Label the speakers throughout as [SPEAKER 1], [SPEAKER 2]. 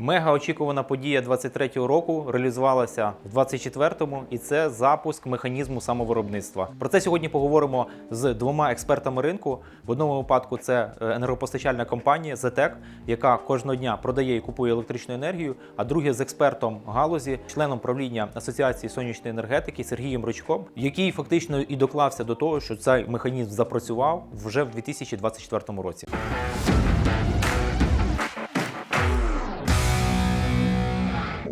[SPEAKER 1] Мега очікувана подія 23-го року реалізувалася в 24-му, і це запуск механізму самовиробництва. Про це сьогодні поговоримо з двома експертами ринку. В одному випадку це е, енергопостачальна компанія ЗЕТЕК, яка кожного дня продає і купує електричну енергію. А друге з експертом галузі, членом правління Асоціації сонячної енергетики Сергієм Рочком, який фактично і доклався до того, що цей механізм запрацював вже в 2024 році.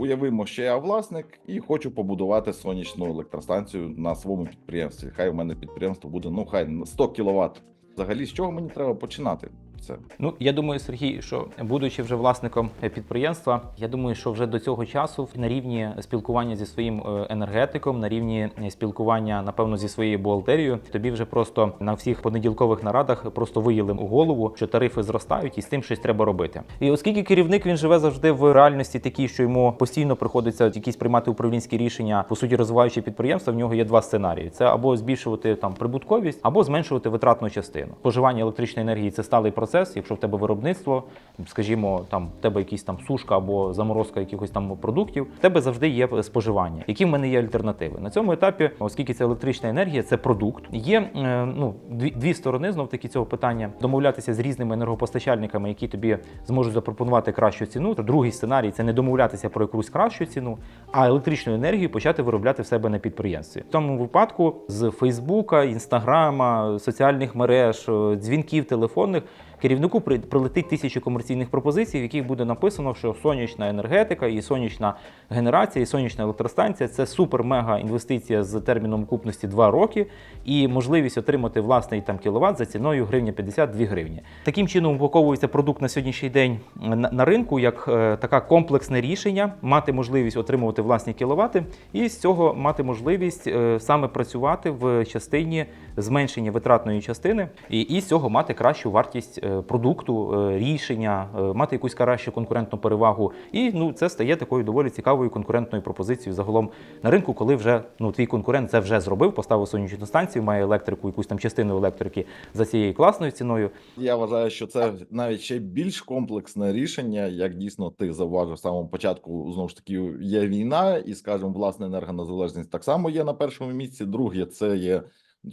[SPEAKER 2] Уявимо, що я власник і хочу побудувати сонячну електростанцію на своєму підприємстві. Хай у мене підприємство буде, ну хай на 100 кВт. Взагалі, з чого мені треба починати? Це
[SPEAKER 1] Ну я думаю, Сергій, що будучи вже власником е, підприємства, я думаю, що вже до цього часу на рівні спілкування зі своїм е, енергетиком, на рівні е, спілкування, напевно, зі своєю бухгалтерією, тобі вже просто на всіх понеділкових нарадах просто виїли у голову, що тарифи зростають, і з тим щось треба робити. І оскільки керівник він живе завжди в реальності такій, що йому постійно приходиться якісь приймати управлінські рішення, по суті, розвиваючи підприємства, в нього є два сценарії: це або збільшувати там прибутковість, або зменшувати витратну частину. Споживання електричної енергії це сталий процес. Якщо в тебе виробництво, скажімо, там в тебе якісь там сушка або заморозка якихось там продуктів, в тебе завжди є споживання. Які в мене є альтернативи на цьому етапі, оскільки це електрична енергія, це продукт. Є е, ну дві, дві сторони знов таки цього питання: домовлятися з різними енергопостачальниками, які тобі зможуть запропонувати кращу ціну. Другий сценарій це не домовлятися про якусь кращу ціну, а електричну енергію почати виробляти в себе на підприємстві. В тому випадку з Фейсбука, Інстаграма, соціальних мереж, е, дзвінків телефонних. Керівнику при- прилетить тисячі комерційних пропозицій, в яких буде написано, що сонячна енергетика і сонячна генерація, і сонячна електростанція це супер-мега інвестиція з терміном окупності 2 роки і можливість отримати власний там кіловат за ціною гривня 52 гривні. Таким чином упаковується продукт на сьогоднішній день на, на ринку як е, така комплексне рішення, мати можливість отримувати власні кіловати, і з цього мати можливість е, саме працювати в частині зменшення витратної частини, і, і з цього мати кращу вартість е, продукту, е, рішення, е, мати якусь кращу конкурентну перевагу. І ну це стає такою доволі цікавою конкурентною пропозицією загалом на ринку, коли вже ну твій конкурент це вже зробив, поставив сонячну станцію, має електрику, якусь там частину електрики за цією класною ціною.
[SPEAKER 2] я вважаю, що це навіть ще більш комплексне рішення, як дійсно ти зауважив в самому початку. Знову ж таки, є війна, і скажімо, власна енергонезалежність так само є на першому місці. Друге, це є.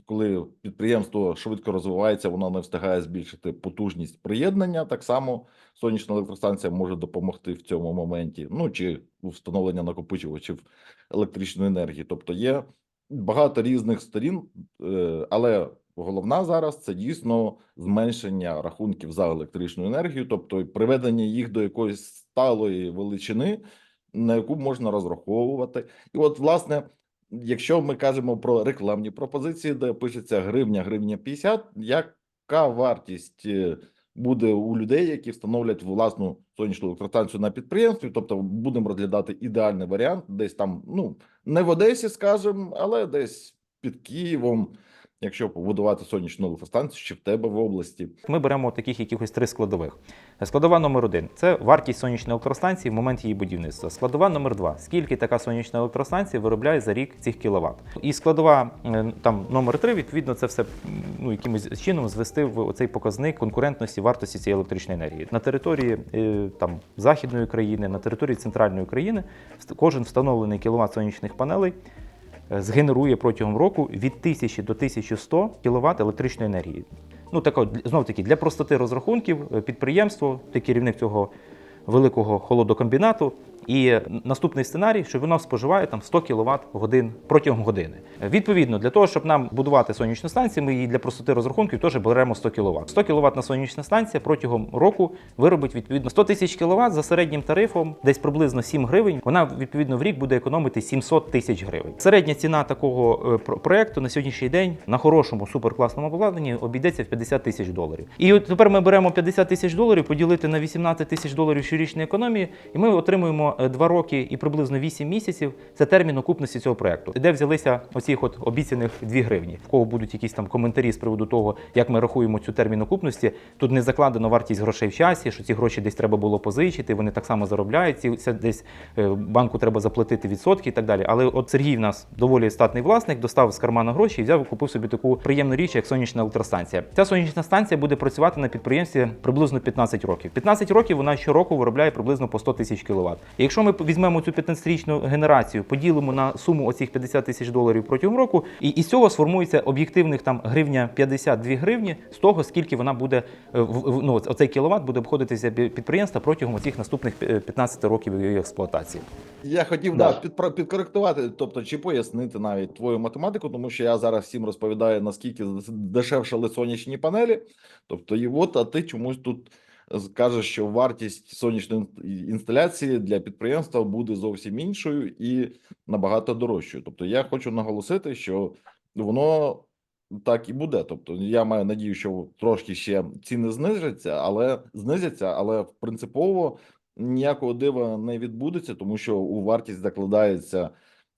[SPEAKER 2] Коли підприємство швидко розвивається, воно не встигає збільшити потужність приєднання. Так само сонячна електростанція може допомогти в цьому моменті. Ну чи встановлення накопичувачів електричної енергії. Тобто є багато різних сторін, е, але головна зараз це дійсно зменшення рахунків за електричну енергію, тобто приведення їх до якоїсь сталої величини, на яку можна розраховувати. І от, власне, якщо ми кажемо про рекламні пропозиції, де пишеться гривня, гривня 50, яка вартість е, буде у людей, які встановлять власну сонячну електростанцію на підприємстві? Тобто будемо розглядати ідеальний варіант, десь там, ну не в Одесі, скажімо, але десь під Києвом. Якщо побудувати сонячну електростанцію, чи в тебе в області,
[SPEAKER 1] Ми беремо таких якихось три складових. Складова номер один це вартість сонячної електростанції в момент її будівництва. Складова номер два скільки така сонячна електростанція виробляє за рік цих кіловат. І складова е, там номер три, відповідно, це все ну, якимось чином звести в оцей показник конкурентності вартості цієї електричної енергії. На території е, там західної країни, на території центральної України вст- кожен встановлений кіловат сонячних панелей згенерує протягом року від 1000 до 1100 кВт електричної енергії. Ну, так, знов таки, для простоти розрахунків е, підприємство, ти керівник цього великого холодокомбінату. І наступний сценарій, що воно споживає там 100 кВт годин протягом години. Відповідно, для того, щоб нам будувати сонячну станцію, ми її для простоти розрахунків теж беремо 100 кВт. 100 кВт на сонячна станція протягом року виробить відповідно 100 тисяч кВт за середнім тарифом, десь приблизно 7 гривень. Вона відповідно в рік буде економити 700 тисяч гривень. Середня ціна такого е, про- проекту на сьогоднішній день на хорошому суперкласному обладнанні обійдеться в 50 тисяч доларів. І от тепер ми беремо 50 тисяч доларів, поділити на 18 тисяч доларів щорічної економії, і ми отримуємо приблизно 2 роки і приблизно 8 місяців це термін окупності цього проекту. Де взялися оцих от обіцяних 2 гривні? В кого будуть якісь там коментарі з приводу того, як ми рахуємо цю термін окупності? Тут не закладено вартість грошей в часі, що ці гроші десь треба було позичити, вони так само заробляють. Ці це десь е, банку треба заплатити відсотки і так далі. Але от Сергій в нас доволі статний власник, достав з кармана гроші і взяв і купив собі таку приємну річ, як сонячна електростанція. Ця сонячна станція буде працювати на підприємстві приблизно 15 років. 15 років вона щороку виробляє приблизно по 100 тисяч кВт. Якщо ми візьмемо цю 15-річну генерацію, поділимо на суму оцих 50 тисяч доларів протягом року, і із цього сформується об'єктивних там гривня 52 гривні з того, скільки вона буде е, ну, оцей кіловат буде обходитися пі- підприємства протягом цих наступних е, 15 років її експлуатації.
[SPEAKER 2] Я хотів
[SPEAKER 3] Да.
[SPEAKER 2] да. підкоректувати, тобто чи пояснити навіть твою математику, тому що я зараз всім розповідаю, наскільки дешевшали сонячні панелі. Тобто, і от, а ти чомусь тут кажеш, що вартість сонячної інсталяції для підприємства буде зовсім іншою і набагато дорожчою. Тобто, я хочу наголосити, що воно так і буде. Тобто, я маю надію, що трошки ще ціни знизяться, але знизяться, але принципово ніякого дива не відбудеться, тому що у вартість закладається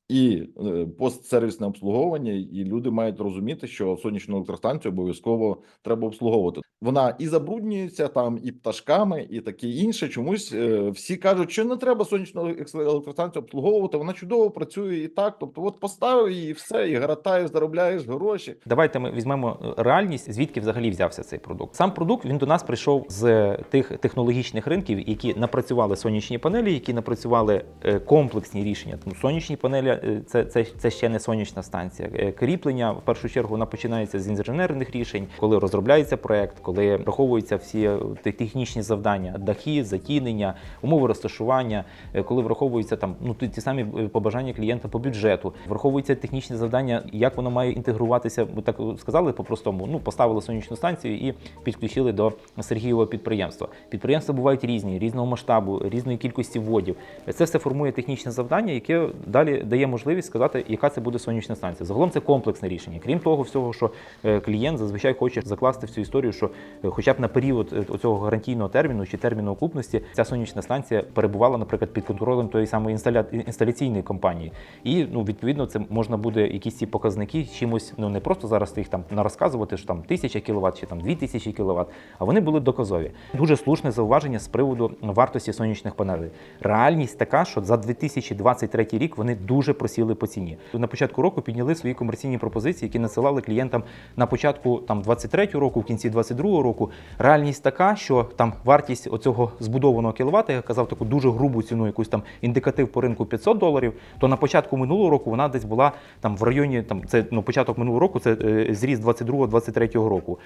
[SPEAKER 2] і е, постсервісне обслуговування, і люди мають розуміти, що сонячну електростанцію обов'язково треба обслуговувати. Вона і забруднюється там, і пташками, і таке інше. Чомусь е, всі кажуть, що не треба сонячну електростанцію обслуговувати. Вона чудово працює і так. Тобто, от поставив її, і все, і гратаєш, заробляєш гроші.
[SPEAKER 1] Давайте ми візьмемо е, реальність, звідки взагалі взявся цей продукт. Сам продукт він до нас прийшов з тих технологічних ринків, які напрацювали сонячні панелі, які напрацювали комплексні рішення. Тому сонячні панелі е, це, це, це ще не сонячна станція. Е, Кріплення в першу чергу вона починається з інженерних рішень, коли розробляється проект, коли враховуються всі е, технічні завдання, дахи, затінення, умови розташування, коли враховуються там ну ті самі побажання клієнта по бюджету, враховуються технічні завдання, як воно має інтегруватися. Ми так сказали по-простому. Ну поставили сонячну станцію і підключили до Сергієвого підприємства. Підприємства бувають різні, різного масштабу, різної кількості вводів. Це все формує технічне завдання, яке далі дає можливість сказати, яка це буде сонячна станція. Загалом це комплексне рішення. Крім того, всього, що е, клієнт зазвичай хоче закласти в цю історію, що е, хоча б на період е, цього гарантійного терміну чи терміну окупності ця сонячна станція перебувала, наприклад, під контролем тої самої інсталя- інсталяційної компанії. І ну відповідно це можна буде якісь ці показники чимось ну не просто зараз їх там нарозказувати, що там тисяча кіловат чи там дві тисячі кіловат, а вони були доказові. Дуже слушне зауваження з приводу вартості сонячних панелей. Реальність така, що за 2023 рік вони дуже просіли по ціні. На початку року підняли свої комерційні пропозиції, які надсилали клієнтам на початку там 23 року, в кінці 22 року. Реальність така, що там вартість оцього збудованого кіловата, я казав таку дуже грубу ціну, якусь там індикатив по ринку 500 доларів. То на початку минулого року вона десь була там в районі там це ну початок минулого року, це е, зріст 22-23 року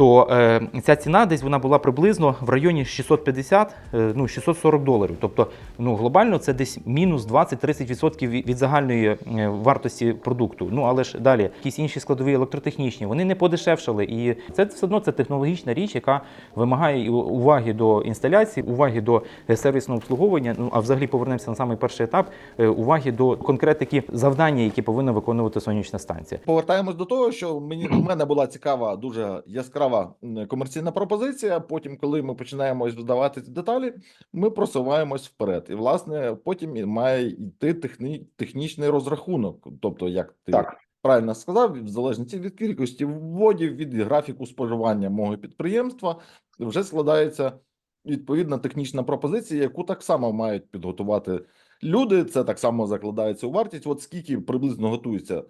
[SPEAKER 1] то е, ця ціна десь вона була приблизно в районі 650, е, ну 640 доларів. Тобто, ну глобально це десь мінус 20-30% від, загальної е, вартості продукту. Ну але ж далі якісь інші складові електротехнічні, вони не подешевшали. І це все одно це технологічна річ, яка вимагає уваги до інсталяції, уваги до е, сервісного обслуговування. Ну а взагалі повернемося на самий перший етап, е, уваги до конкретики завдання, які повинна виконувати сонячна станція.
[SPEAKER 2] Повертаємось до того, що мені у мене була цікава, дуже яскрава м, комерційна пропозиція. Потім, коли ми починаємо здавати ці деталі, ми просуваємось вперед. І власне потім має йти техні, технічний розрахунок. Тобто, як ти
[SPEAKER 3] Так.
[SPEAKER 2] правильно сказав, в залежності від кількості вводів, від графіку споживання мого підприємства, вже складається відповідна технічна пропозиція, яку так само мають підготувати люди. Це так само закладається у вартість. От скільки приблизно готується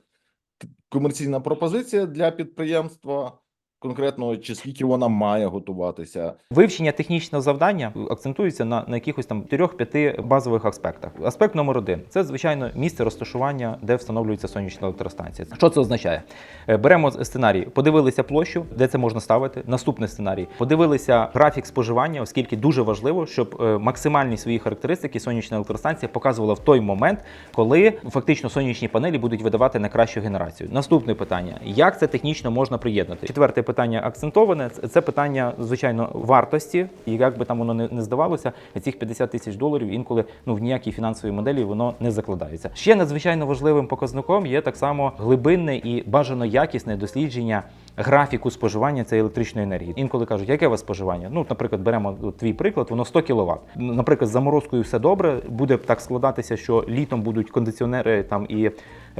[SPEAKER 2] комерційна пропозиція для підприємства конкретного, чи скільки вона має готуватися.
[SPEAKER 1] Вивчення технічного завдання акцентується на, на якихось там 3-5 базових аспектах. Аспект номер один це звичайно місце розташування, де встановлюється сонячна електростанція. Що це означає? Е, Беремо сценарій, подивилися площу, де це можна ставити. Наступний сценарій. Подивилися графік споживання, оскільки дуже важливо, щоб е, максимальні свої характеристики сонячна електростанція показувала в той момент, коли фактично сонячні панелі будуть видавати найкращу генерацію. Наступне питання: як це технічно можна приєднати? Четверте акцентоване. Це- питання, звичайно, вартості, і як би там воно не, здавалося, цих 50 тисяч доларів інколи ну в ніякій фінансовій моделі воно не закладається. Ще надзвичайно важливим показником є так само глибинне і бажано якісне дослідження графіку споживання цієї електричної енергії. Інколи кажуть, яке у вас споживання? Ну, наприклад, беремо твій приклад, воно 100 кВт. Наприклад, з заморозкою все добре. Буде так складатися, що літом будуть кондиціонери там і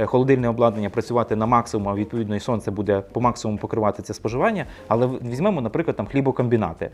[SPEAKER 1] холодильне обладнання працювати на максимум, а відповідно і сонце буде по максимуму покривати це споживання. Але візьмемо, наприклад, там хлібокомбінати.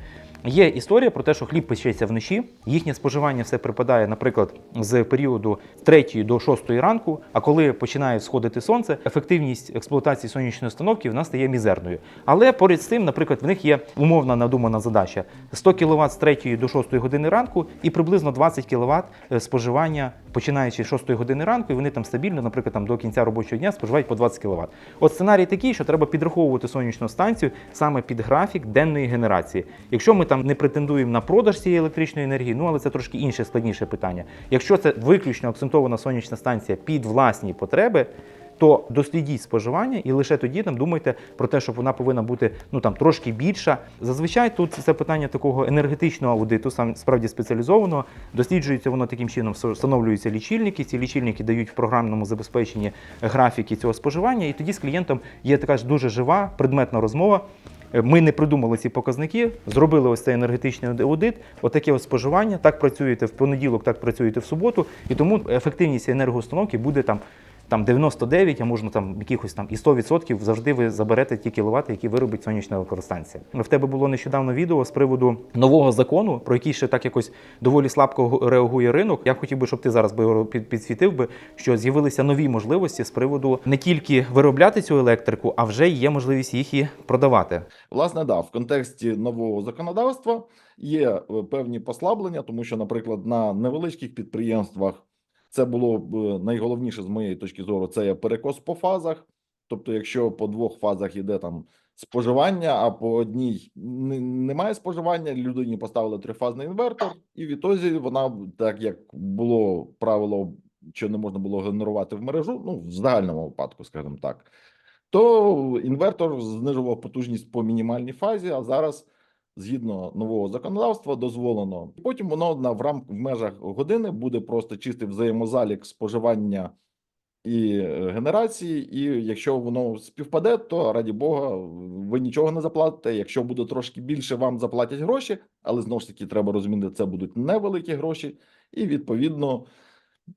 [SPEAKER 1] Є історія про те, що хліб печеться вночі, їхнє споживання все припадає, наприклад, з періоду 3 до 6 ранку. А коли починає сходити сонце, ефективність експлуатації сонячної установки в нас стає мізерною. Але поряд з тим, наприклад, в них є умовна надумана задача 100 кВт з 3 до 6 години ранку і приблизно 20 кВт споживання починаючи з 6 години ранку, і вони там стабільно, наприклад, там до кінця робочого дня споживають по 20 кВт. От сценарій такий, що треба підраховувати сонячну станцію саме під графік денної генерації. Якщо ми там не претендуємо на продаж цієї електричної енергії, ну але це трошки інше складніше питання. Якщо це виключно акцентована сонячна станція під власні потреби. То дослідіть споживання і лише тоді там думайте про те, що вона повинна бути ну там трошки більша. Зазвичай тут це питання такого енергетичного аудиту, сам справді спеціалізованого. Досліджується воно таким чином, встановлюються лічильники. Ці лічильники дають в програмному забезпеченні графіки цього споживання, і тоді з клієнтом є така ж дуже жива предметна розмова. Е, Ми не придумали ці показники, зробили ось цей енергетичний аудит, отаке ось споживання. Так працюєте в понеділок, так працюєте в суботу, і тому ефективність енергоустановки буде там. Там 99, а можна там якихось там і 100% завжди ви заберете ті кіловати, які виробить сонячна електростанція. В тебе було нещодавно відео з приводу нового закону, про який ще так якось доволі слабко реагує ринок. Я б хотів би, щоб ти зараз би його підсвітив би, що з'явилися нові можливості з приводу не тільки виробляти цю електрику, а вже є можливість їх і продавати.
[SPEAKER 2] Власне, да, в контексті нового законодавства є е, певні послаблення, тому що, наприклад, на невеличких підприємствах це було б е, найголовніше з моєї точки зору, це є перекос по фазах. Тобто, якщо по двох фазах йде там споживання, а по одній немає споживання, людині поставили трифазний інвертор, і відтоді вона, так як було правило, що не можна було генерувати в мережу, ну в загальному випадку, скажімо так, то інвертор знижував потужність по мінімальній фазі, а зараз. Згідно нового законодавства, дозволено. Потім воно на в рам в межах години буде просто чистий взаємозалік споживання і е, генерації. І якщо воно співпаде, то раді Бога, ви нічого не заплатите. Якщо буде трошки більше, вам заплатять гроші, але знову ж таки треба розуміти, це будуть невеликі гроші, і відповідно.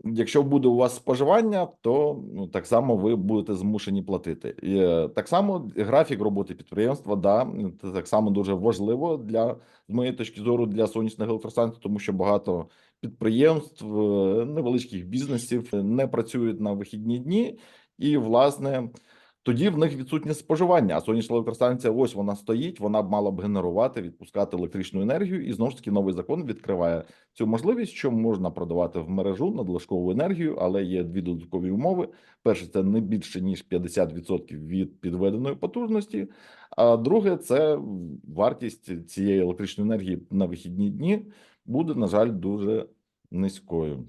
[SPEAKER 2] Якщо буде у вас споживання, то ну, так само ви будете змушені платити. І, е, так само графік роботи підприємства, да, це так само дуже важливо для з моєї точки зору для сонячних електростанцій, тому що багато підприємств, е, невеличких бізнесів не працюють на вихідні дні, і власне. Тоді в них відсутнє споживання. А сонячна електростанція, ось вона стоїть, вона б мала б генерувати, відпускати електричну енергію. І знову ж таки новий закон відкриває цю можливість, що можна продавати в мережу надлишкову енергію, але є дві додаткові умови. Перше, це не більше ніж 50% від підведеної потужності. А друге, це вартість цієї електричної енергії на вихідні дні буде, на жаль, дуже низькою.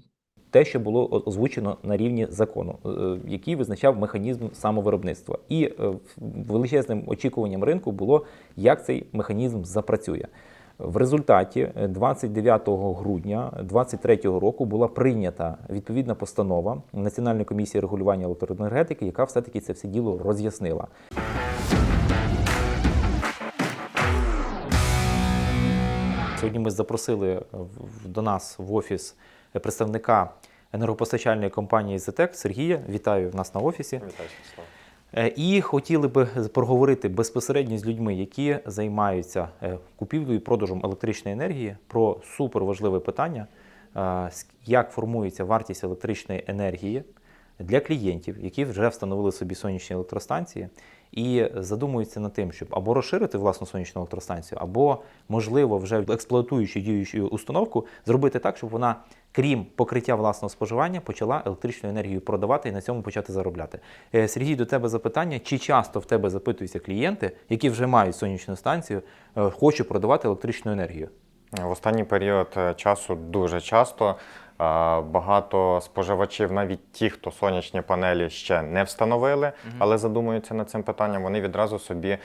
[SPEAKER 1] Те, що було озвучено на рівні закону, е, який визначав механізм самовиробництва. І е, величезним очікуванням ринку було, як цей механізм запрацює. В результаті е, 29 грудня 2023 року була прийнята відповідна постанова Національної комісії регулювання електроенергетики, яка все-таки це все діло роз'яснила. Сьогодні ми запросили до нас в офіс представника енергопостачальної компанії «Зетек» Сергія. Вітаю в нас на офісі.
[SPEAKER 3] Вітаю, Святослав.
[SPEAKER 1] Е, І хотіли би проговорити безпосередньо з людьми, які займаються е, купівлею і продажем електричної енергії, про суперважливе питання, е, як формується вартість електричної енергії для клієнтів, які вже встановили собі сонячні електростанції, і задумуються над тим, щоб або розширити власну сонячну електростанцію, або, можливо, вже експлуатуючи діючу установку, зробити так, щоб вона, крім покриття власного споживання, почала електричну енергію продавати і на цьому почати заробляти. Е, Сергій, до тебе запитання: чи часто в тебе запитуються клієнти, які вже мають сонячну станцію, е, хочуть продавати електричну енергію?
[SPEAKER 3] В останній період е, часу дуже часто багато споживачів, навіть ті, хто сонячні панелі ще не встановили, але задумуються над цим питанням, вони відразу собі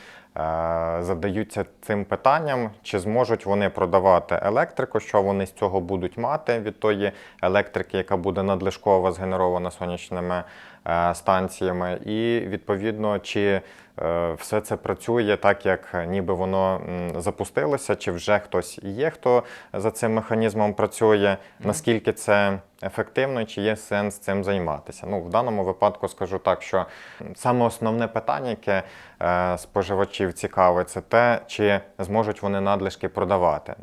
[SPEAKER 3] задаються цим питанням, чи зможуть вони продавати електрику, що вони з цього будуть мати від тої електрики, яка буде надлишково згенерована сонячними е, станціями, і відповідно, чи е, все це працює так, як ніби воно запустилося, чи вже хтось є, хто за цим механізмом працює, наскільки це ефективно, чи є сенс цим займатися. Ну, в даному випадку скажу так, що саме основне питання, яке е, споживачів цікавить, це те, чи зможуть вони надлишки продавати.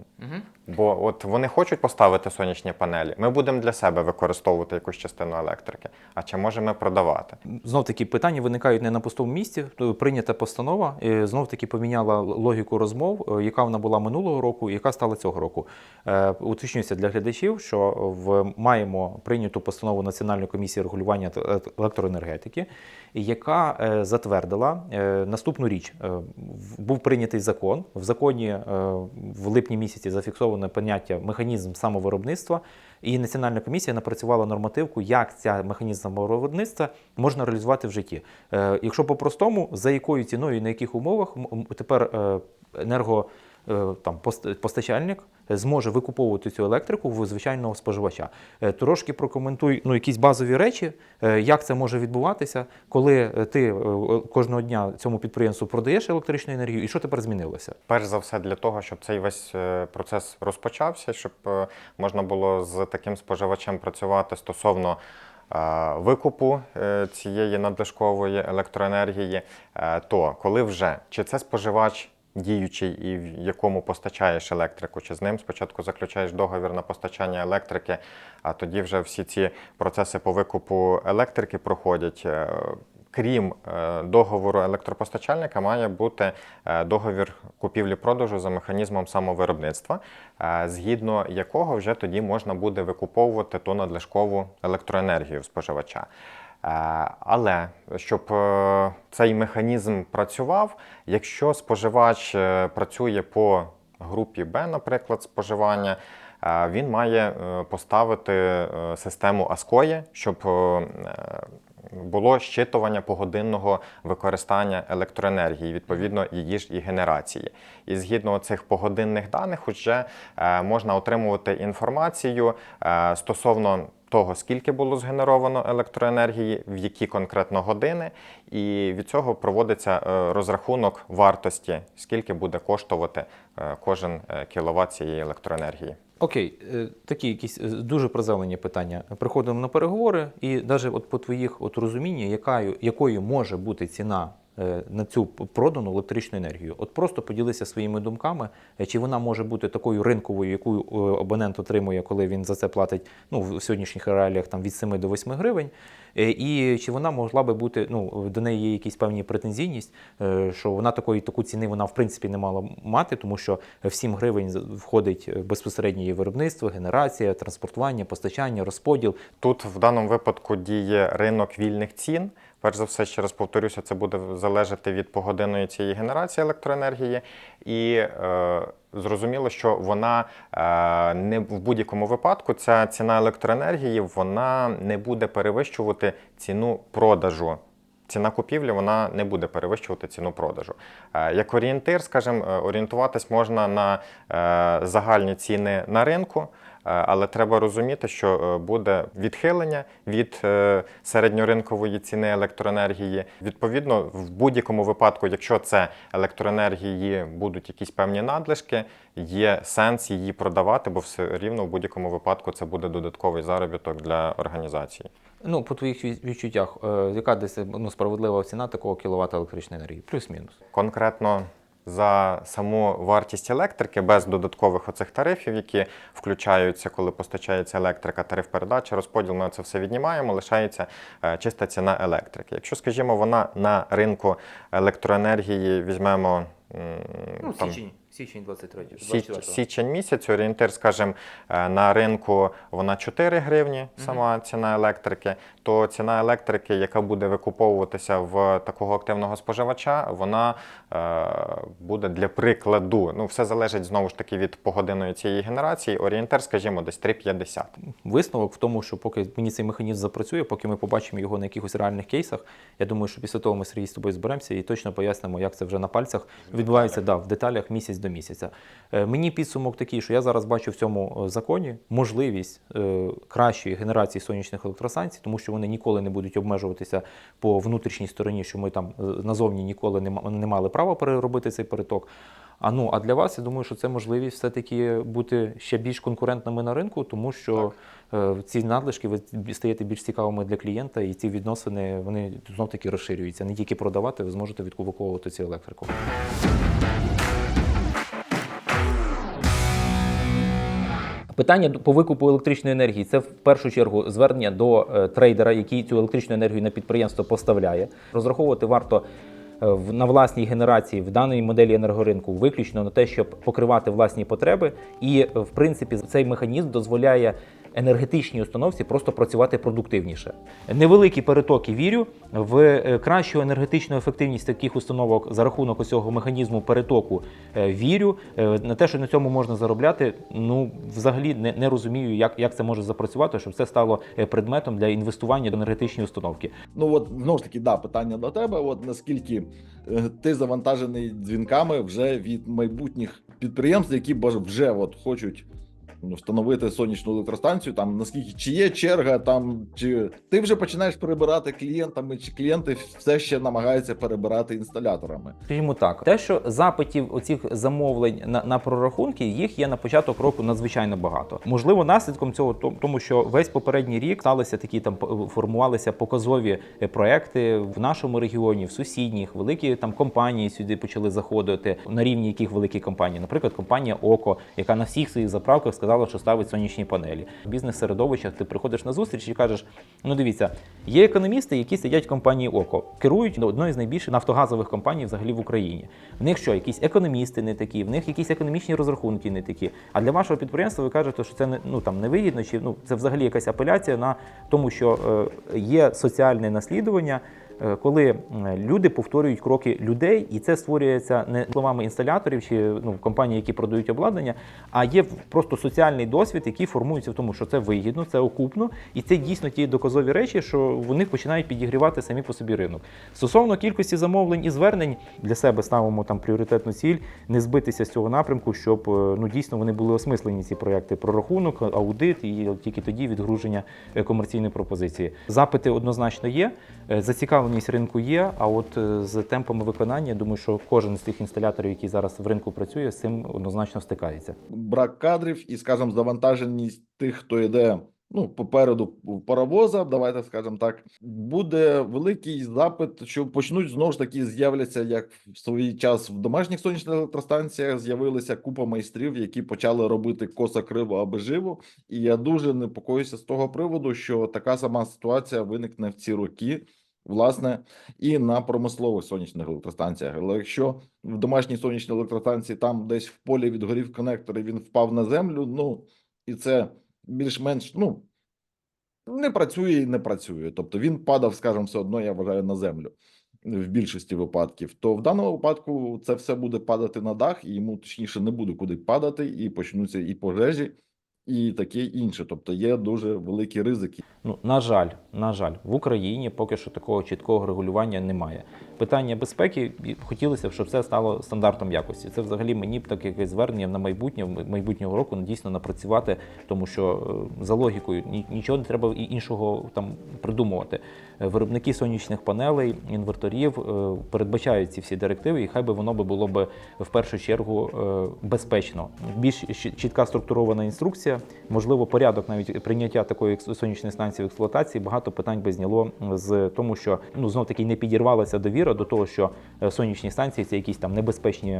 [SPEAKER 3] Бо от вони хочуть поставити сонячні панелі, ми будемо для себе використовувати якусь частину електрики. А чи можемо продавати?
[SPEAKER 1] Знов таки питання виникають не на пустому місці. Прийнята постанова знов таки поміняла логіку розмов, е, яка вона була минулого року, яка стала цього року. Е, Уточнюється для глядачів, що в маємо прийняту постанову Національної комісії регулювання е- електроенергетики, яка е, затвердила е, наступну річ. Був прийнятий закон. В законі в липні місяці зафіксоване поняття механізм самовиробництва. І Національна комісія напрацювала нормативку, як ця механізм самовиробництва можна реалізувати в житті. Якщо по-простому, за якою ціною і на яких умовах тепер енерго там пост- постачальник зможе викуповувати цю електрику в звичайного споживача. Е, Трошки прокоментуй ну, якісь базові речі, е, як це може відбуватися, коли е, ти е, кожного дня цьому підприємству продаєш електричну енергію, і що тепер змінилося?
[SPEAKER 3] Перш за все, для того, щоб цей весь е, процес розпочався, щоб е, можна було з таким споживачем працювати стосовно е, викупу е, цієї надлишкової електроенергії, е, то коли вже чи це споживач. Діючий і в якому постачаєш електрику, чи з ним спочатку заключаєш договір на постачання електрики, а тоді вже всі ці процеси по викупу електрики проходять. Е, Крім е, договору електропостачальника, має бути е, договір купівлі-продажу за механізмом самовиробництва, згідно якого вже тоді можна буде викуповувати ту надлишкову електроенергію споживача. Е, Але щоб е, цей механізм працював, якщо споживач е, працює по групі Б, наприклад, споживання, він має поставити систему ASCOE, щоб було щитування погодинного використання електроенергії, відповідно її ж і генерації. І згідно цих погодинних даних, вже можна отримувати інформацію стосовно того, скільки було згенеровано електроенергії, в які конкретно години, і від цього проводиться е, розрахунок вартості, скільки буде коштувати е, кожен кіловат цієї електроенергії.
[SPEAKER 1] Окей, е, такі якісь е, дуже приземлені питання. Приходимо на переговори, і навіть от по твоїх от розумінні, якою, якою може бути ціна е, на цю продану електричну енергію. От просто поділися своїми думками, е, чи вона може бути такою ринковою, яку е, абонент отримує, коли він за це платить ну, в сьогоднішніх реаліях там, від 7 до 8 гривень. Е, І чи вона могла би бути, ну, до неї є якісь певні претензійність, е, що вона такої таку ціни вона в принципі не мала мати, тому що в 7 гривень входить е, безпосередньо виробництво, генерація, транспортування, постачання, розподіл.
[SPEAKER 3] Тут в даному випадку діє ринок вільних цін. Перш за все, ще раз повторюся, це буде залежати від погодинної цієї генерації електроенергії, і е, зрозуміло, що вона е, не в будь-якому випадку ця ціна електроенергії вона не буде перевищувати ціну продажу. Ціна купівлі вона не буде перевищувати ціну продажу. Е, Як орієнтир, скажімо, е, орієнтуватись можна на е, загальні ціни на ринку. Е, Але треба розуміти, що е, буде відхилення від е, середньоринкової ціни електроенергії. Відповідно, в будь-якому випадку, якщо це електроенергії будуть якісь певні надлишки, є сенс її продавати, бо все рівно в будь-якому випадку це буде додатковий заробіток для організації.
[SPEAKER 1] Ну, по твоїх від- відчуттях, яка десь ну, справедлива ціна такого кіловата електричної енергії? Плюс-мінус.
[SPEAKER 3] конкретно за саму вартість електрики без додаткових оцих тарифів, які включаються, коли постачається електрика, тариф передачі, розподіл, ми це все віднімаємо, лишається е, чиста ціна електрики. Якщо, скажімо, вона на ринку електроенергії візьмемо.
[SPEAKER 1] Ну,
[SPEAKER 3] там,
[SPEAKER 1] січень. Січень 23
[SPEAKER 3] Січ, січень місяць, орієнтир, скажімо, е, на ринку вона 4 гривні, сама ціна електрики. То ціна електрики, яка буде викуповуватися в такого активного споживача, вона е, буде для прикладу. Ну, все залежить знову ж таки від погодинної цієї генерації. Орієнтир, скажімо, десь 3,50.
[SPEAKER 1] Висновок в тому, що поки мені цей механізм запрацює, поки ми побачимо його на якихось реальних кейсах, я думаю, що після того ми Сергій з тобою зберемося і точно пояснимо, як це вже на пальцях відбувається да, в деталях місяць до місяця. Е, Мені підсумок такий, що я зараз бачу в цьому е, законі можливість е, кращої генерації сонячних електростанцій, тому що вони ніколи не будуть обмежуватися по внутрішній стороні, що ми там назовні ніколи не, мали права переробити цей переток. А ну а для вас я думаю, що це можливість все-таки бути ще більш конкурентними на ринку, тому що е, ці надлишки ви стаєте більш цікавими для клієнта, і ці відносини вони знов таки розширюються. Не тільки продавати, ви зможете відкуповувати цю електрику. Питання по викупу електричної енергії це в першу чергу звернення до е, трейдера, який цю електричну енергію на підприємство поставляє. Розраховувати варто е, на власній генерації в даній моделі енергоринку виключно на те, щоб покривати власні потреби. І е, в принципі цей механізм дозволяє енергетичній установці просто працювати продуктивніше. Невеликі перетоки вірю в е, кращу енергетичну ефективність таких установок за рахунок ось цього механізму перетоку. е, Вірю Е, на те, що на цьому можна заробляти. Ну взагалі не, не розумію, як, як це може запрацювати, щоб це стало предметом для інвестування в енергетичні установки.
[SPEAKER 2] Ну от знову ж таки, да, питання до тебе. От наскільки ти завантажений дзвінками вже від майбутніх підприємств, які вже от хочуть встановити сонячну електростанцію. Там наскільки чи є черга, там чи ти вже починаєш перебирати клієнтами, чи клієнти все ще намагаються перебирати інсталяторами.
[SPEAKER 1] Скажімо так, те, що запитів оцих замовлень на, на прорахунки, їх є на початок року надзвичайно багато. Можливо, наслідком цього тому, що весь попередній рік сталися такі там формувалися показові е, проекти в нашому регіоні, в сусідніх, великі там компанії сюди почали заходити на рівні яких великі компанії, наприклад, компанія Око, яка на всіх своїх заправках сказала, що ставить сонячні панелі. В бізнес-середовищах ти приходиш на зустріч і кажеш: ну дивіться, є економісти, які сидять в компанії Око, керують до одної з найбільших нафтогазових компаній взагалі в Україні. В них що, якісь економісти не такі, в них якісь економічні розрахунки не такі. А для вашого підприємства ви кажете, що це не ну там невигідно, чи ну це взагалі якась апеляція на тому, що е, є соціальне наслідування. Е, Коли люди повторюють кроки людей, і це створюється не словами інсталяторів чи ну компаній, які продають обладнання, а є просто соціальний досвід, який формується в тому, що це вигідно, це окупно, і це дійсно ті доказові речі, що вони починають підігрівати самі по собі ринок. Стосовно кількості замовлень і звернень для себе ставимо там пріоритетну ціль не збитися з цього напрямку, щоб е, ну дійсно вони були осмислені ці проекти прорахунок, аудит і тільки тоді відгруження е, комерційної пропозиції. Запити однозначно є, е, зацікавленість ринку є. А от е, з темпами виконання, я думаю, що кожен з тих інсталяторів, який зараз в ринку працює, з цим однозначно стикається.
[SPEAKER 2] брак кадрів і, скажімо, завантаженість тих, хто йде ну, попереду паровоза, давайте скажемо так, буде великий запит, що почнуть знову ж таки з'являться, як в свій час в домашніх сонячних електростанціях з'явилися купа майстрів, які почали робити косо криво аби живо. І я дуже непокоюся з того приводу, що така сама ситуація виникне в ці роки. Власне, і на промислових сонячних електростанціях. Але якщо в домашній сонячній електростанції там десь в полі відгорів конектор і він впав на землю, ну і це більш-менш ну не працює і не працює. Тобто він падав, скажімо, все одно, я вважаю, на землю в більшості випадків. То в даному випадку це все буде падати на дах, і йому точніше не буде куди падати, і почнуться і пожежі, і таке інше. Тобто є дуже великі ризики.
[SPEAKER 1] Ну, на жаль, на жаль, в Україні поки що такого чіткого регулювання немає. Питання безпеки хотілося б, щоб це стало стандартом якості. Це взагалі мені б таке якесь звернення на майбутнє майбутнього року дійсно напрацювати, тому що е, за логікою нічого не треба іншого там придумувати. Виробники сонячних панелей, інверторів е, передбачають ці всі директиви, і хай би воно було б в першу чергу е, безпечно. Більш чітка структурована інструкція Можливо, порядок навіть прийняття такої сонячної станції в експлуатації багато питань би зняло з тому, що ну знов таки не підірвалася довіра до того, що е, сонячні станції це якісь там небезпечні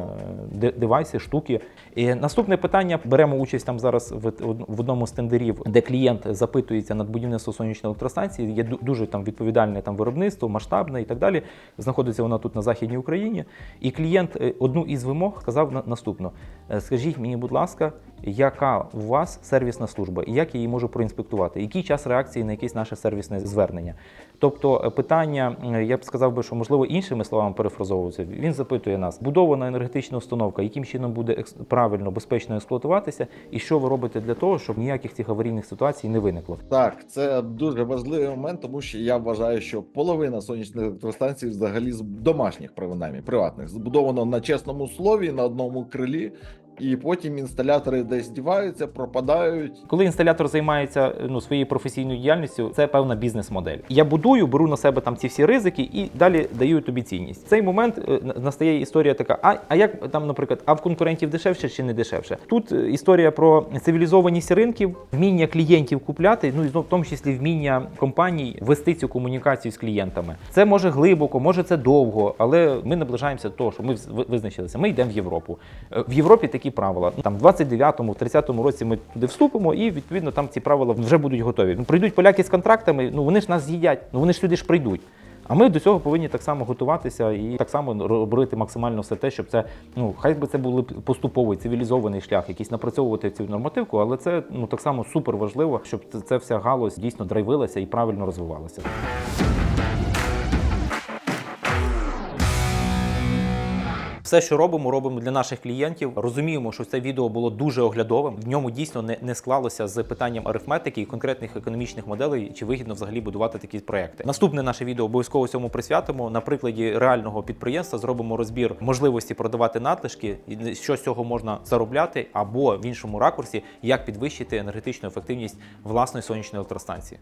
[SPEAKER 1] е, девайси, штуки. І наступне питання: беремо участь там зараз в, в одному з тендерів, де клієнт запитується над будівництво сонячної електростанції. Є дуже там відповідальне там виробництво, масштабне і так далі. Знаходиться вона тут на західній Україні. І клієнт е, одну із вимог сказав на- наступно: скажіть мені, будь ласка, яка у вас сервісна служба, і як я її можу проінспектувати? Який час реакції на якесь наше сервісне звернення? Тобто е, питання, я б сказав би, що можливо іншими словами перефразовується. Він запитує нас: будована енергетична установка, яким чином буде правильно, безпечно експлуатуватися, і що ви робите для того, щоб ніяких цих аварійних ситуацій не виникло?
[SPEAKER 2] Так, це дуже важливий момент, тому що я вважаю, що половина сонячних електростанцій взагалі з домашніх, принаймні, приватних, збудовано на чесному слові, на одному крилі, і потім інсталятори десь діваються, пропадають.
[SPEAKER 1] Коли інсталятор займається ну, своєю професійною діяльністю, це певна бізнес-модель. Я будую, беру на себе там ці всі ризики і далі даю тобі цінність. В цей момент е, настає історія така: а, а як там, наприклад, а в конкурентів дешевше чи не дешевше? Тут е, історія про цивілізованість ринків, вміння клієнтів купляти, ну і в тому числі вміння компаній вести цю комунікацію з клієнтами. Це може глибоко, може це довго, але ми наближаємося до того, що ми визначилися. Ми йдемо в Європу. Е, В Європі такі правила. Ну, Там в 29-му, в 30-му році ми туди вступимо, і відповідно там ці правила вже будуть готові. Ну прийдуть поляки з контрактами, ну вони ж нас з'їдять, ну вони ж сюди ж прийдуть. А ми до цього повинні так само готуватися і так само робити максимально все те, щоб це ну хай би це був поступовий цивілізований шлях, якийсь напрацьовувати цю нормативку, але це ну так само супер важливо, щоб це вся галузь дійсно драйвилася і правильно розвивалася. Все, що робимо, робимо для наших клієнтів. Розуміємо, що це відео було дуже оглядовим. В ньому дійсно не, не склалося з питанням арифметики і конкретних економічних моделей, чи вигідно взагалі будувати такі проекти. Наступне наше відео обов'язково цьому присвятимо. На прикладі реального підприємства зробимо розбір можливості продавати надлишки, що з цього можна заробляти, або в іншому ракурсі, як підвищити енергетичну ефективність власної сонячної електростанції.